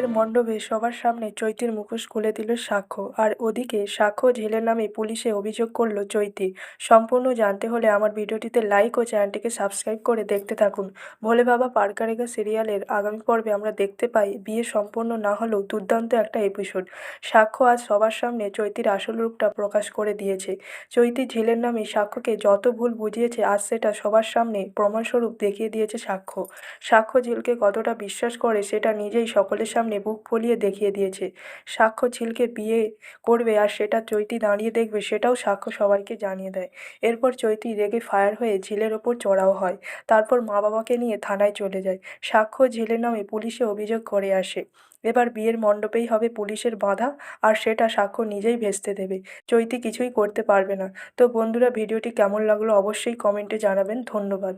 বিয়ের মণ্ডপে সবার সামনে চৈতির মুখোশ খুলে দিল সাক্ষ্য। আর ওদিকে সাক্ষ্য ঝিলের নামে পুলিশে অভিযোগ করল চৈতি। সম্পূর্ণ জানতে হলে আমার ভিডিওটিতে লাইক ও চ্যানেলটিকে সাবস্ক্রাইব করে দেখতে থাকুন। ভোলে বাবা পারকারেগা সিরিয়ালের আগামী পর্বে আমরা দেখতে পাই বিয়ে সম্পূর্ণ না হলেও দুর্দান্ত একটা এপিসোড সাক্ষ্য আজ সবার সামনে চৈতির আসল রূপটা প্রকাশ করে দিয়েছে। চৈতি ঝিলের নামে সাক্ষ্যকে যত ভুল বুঝিয়েছে, আজ সেটা সবার সামনে প্রমাণস্বরূপ দেখিয়ে দিয়েছে সাক্ষ্য। সাক্ষ্য ঝিলকে কতটা বিশ্বাস করে, সেটা নিজেই সকলের সামনে বুক ফুলিয়ে দেখিয়ে দিয়েছে। সাক্ষ্য ঝিলকে বিয়ে করবে আর সেটা চৈতি দাঁড়িয়ে দেখবে, সেটাও সাক্ষ্য সবাইকে জানিয়ে দেয়। এরপর চৈতি রেগে ফায়ার হয়ে ঝিলের ওপর চড়াও হয়। তারপর মা বাবাকে নিয়ে থানায় চলে যায়। সাক্ষ্য ঝিলের নামে পুলিশে অভিযোগ করে আসে। এবার বিয়ের মণ্ডপেই হবে পুলিশের বাধা আর সেটা সাক্ষ্য নিজেই ভেস্তে দেবে। চৈতি কিছুই করতে পারবে না। তো বন্ধুরা, ভিডিওটি কেমন লাগল অবশ্যই কমেন্টে জানাবেন। ধন্যবাদ।